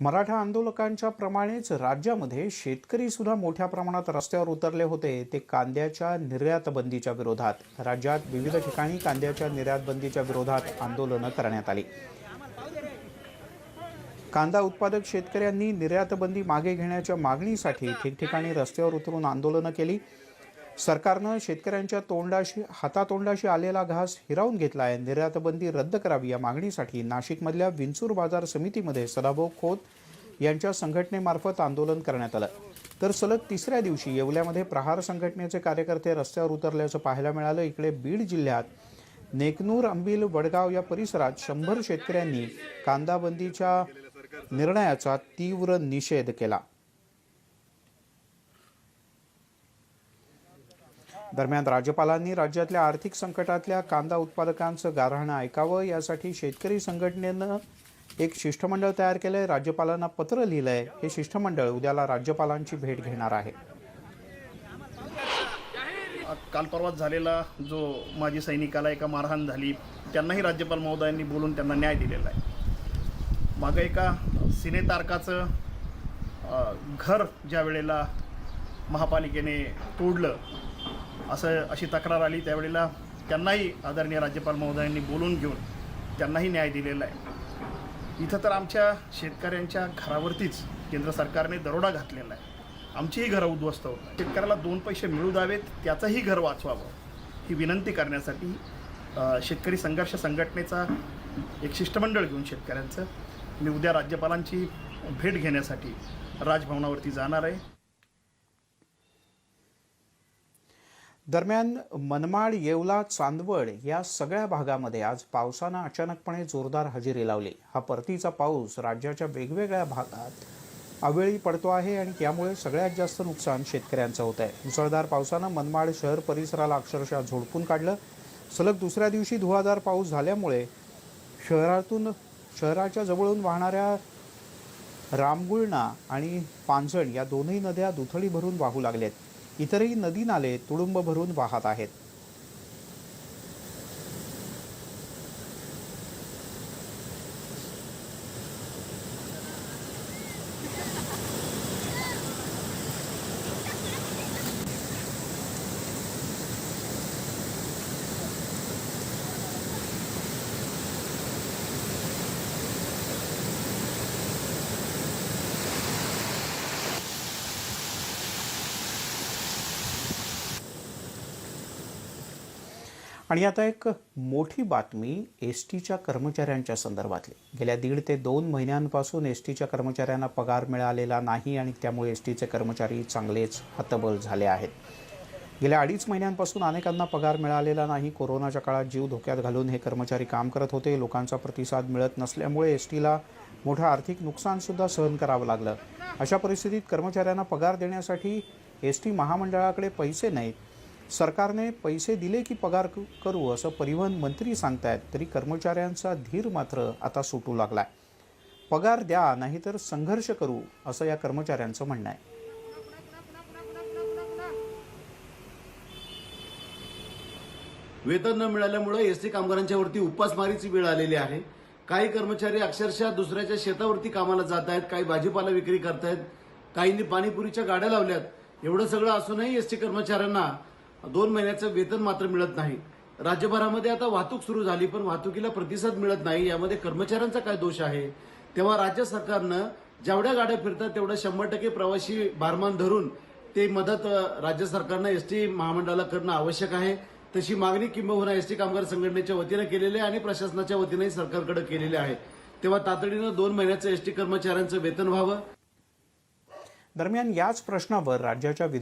मराठा आंदोलकांच्या प्रमाणेच राज्यामध्ये शेतकरी सुद्धा मोठ्या प्रमाणात रस्त्यावर उतरले होते. ते कांद्याच्या निर्यात बंदीच्या विरोधात. राज्यात विविध ठिकाणी कांद्याच्या निर्यात बंदीच्या विरोधात आंदोलनं करण्यात आली. कांदा उत्पादक शेतकऱ्यांनी निर्यात बंदी मागे घेण्याच्या मागणीसाठी ठिकठिकाणी रस्त्यावर उतरून आंदोलनं केली. सरकारनं शेतकऱ्यांच्या तोंडाशी हातातोंडाशी आलेला घास हिरावून घेतला आहे. निर्यातबंदी रद्द करावी या मागणीसाठी नाशिकमधल्या विंचूर बाजार समितीमध्ये सदाभाऊ खोत यांच्या संघटनेमार्फत आंदोलन करण्यात आलं. तर सलग तिसऱ्या दिवशी येवल्यामध्ये प्रहार संघटनेचे कार्यकर्ते रस्त्यावर उतरल्याचं पाहायला मिळालं. इकडे बीड जिल्ह्यात नेकनूर अंबिल वडगाव या परिसरात शंभर शेतकऱ्यांनी कांदाबंदीच्या निर्णयाचा तीव्र निषेध केला. दरम्यान राज्यपालांनी राज्यातल्या आर्थिक संकटातल्या कांदा उत्पादकांचं गारहाणं ऐकावं यासाठी शेतकरी संघटनेनं एक शिष्टमंडळ तयार केलंय. राज्यपालांना पत्र लिहिलंय. हे शिष्टमंडळ उद्याला राज्यपालांची भेट घेणार आहे. काल परवाच झालेला जो माजी सैनिकाला एका मारहाण झाली त्यांनाही राज्यपाल महोदयांनी बोलून त्यांना न्याय दिलेला आहे. मागं एका सिनेतारकाचं घर ज्या वेळेला महापालिकेने तोडलं असं अशी तक्रार आली त्यावेळेला त्यांनाही आदरणीय राज्यपाल महोदयांनी बोलून घेऊन त्यांनाही न्याय दिलेला आहे. इथं तर आमच्या शेतकऱ्यांच्या घरावरतीच केंद्र सरकारने दरोडा घातलेला आहे. आमचीही घरं उद्ध्वस्त होत शेतकऱ्याला दोन पैसे मिळू द्यावेत त्याचंही घर वाचवावं ही विनंती करण्यासाठी शेतकरी संघर्ष संघटनेचा एक शिष्टमंडळ घेऊन शेतकऱ्यांचं मी उद्या राज्यपालांची भेट घेण्यासाठी राजभवनावरती जाणार आहे. दरम्यान मनमाड येवला चांदवड या सगळ्या भागामध्ये आज पावसानं अचानकपणे जोरदार हजेरी लावली. हा परतीचा पाऊस राज्याच्या वेगवेगळ्या भागात अवेळी पडतो आहे आणि त्यामुळे सगळ्यात जास्त नुकसान शेतकऱ्यांचं होत आहे. मुसळधार पावसानं मनमाड शहर परिसराला अक्षरशः झोडपून काढलं. सलग दुसऱ्या दिवशी धुवाधार पाऊस झाल्यामुळे शहरातून शहराच्या जवळून वाहणाऱ्या रामगुळणा आणि पांझण या दोन्ही नद्या दुथडी भरून वाहू लागल्यात. इतरही नदी नाले तुडुंब भरून वाहत आहेत. आणि आता एक मोठी बातमी एस टीच्या कर्मचाऱ्यांच्या संदर्भातली. गेल्या दीड ते दोन महिन्यांपासून एस टीच्या कर्मचाऱ्यांना पगार मिळालेला नाही आणि त्यामुळे एस टीचे कर्मचारी चांगलेच हतबल झाले आहेत. गेल्या अडीच महिन्यांपासून अनेकांना पगार मिळालेला नाही. कोरोनाच्या काळात जीव धोक्यात घालून हे कर्मचारी काम करत होते. लोकांचा प्रतिसाद मिळत नसल्यामुळे एस टीला मोठं आर्थिक नुकसानसुद्धा सहन करावं लागलं. अशा परिस्थितीत कर्मचाऱ्यांना पगार देण्यासाठी एस टी महामंडळाकडे पैसे नाहीत. सरकारने पैसे दिले की पगार करू असं परिवहन मंत्री सांगतायत तरी कर्मचाऱ्यांचा धीर मात्र आता सुटू लागलाय. पगार द्या नाहीतर संघर्ष करू असं या कर्मचाऱ्यांचं म्हणणं आहे. वेतन न मिळाल्यामुळे एस टी कामगारांच्या वरती उपासमारीची वेळ आलेली आहे. काही कर्मचारी अक्षरशः दुसऱ्याच्या शेतावरती कामाला जात आहेत काही भाजीपाला विक्री करतायत काहींनी पाणीपुरीच्या गाड्या लावल्यात. एवढं सगळं असूनही एस टी कर्मचाऱ्यांना दोन महिन्याचं वेतन मात्र मिळत नाही. राज्यभरामध्ये आता वाहतूक सुरू झाली पण वाहतुकीला प्रतिसाद मिळत नाही. यामध्ये कर्मचाऱ्यांचा काय दोष आहे? तेव्हा राज्य सरकारनं जेवढ्या गाड्या फिरतात तेवढ्या शंभर टक्के प्रवासी भारमान धरून ते मदत राज्य सरकारनं एस टी महामंडळाला करणं आवश्यक आहे. तशी मागणी किंबहुना एस टी कामगार संघटनेच्या वतीनं केलेली आहे आणि प्रशासनाच्या वतीनंही सरकारकडे केलेली आहे. तेव्हा तातडीनं दोन महिन्याचं एस टी कर्मचाऱ्यांचं वेतन व्हावं. दरम्यान याच प्रश्नावर राज्याच्या विधान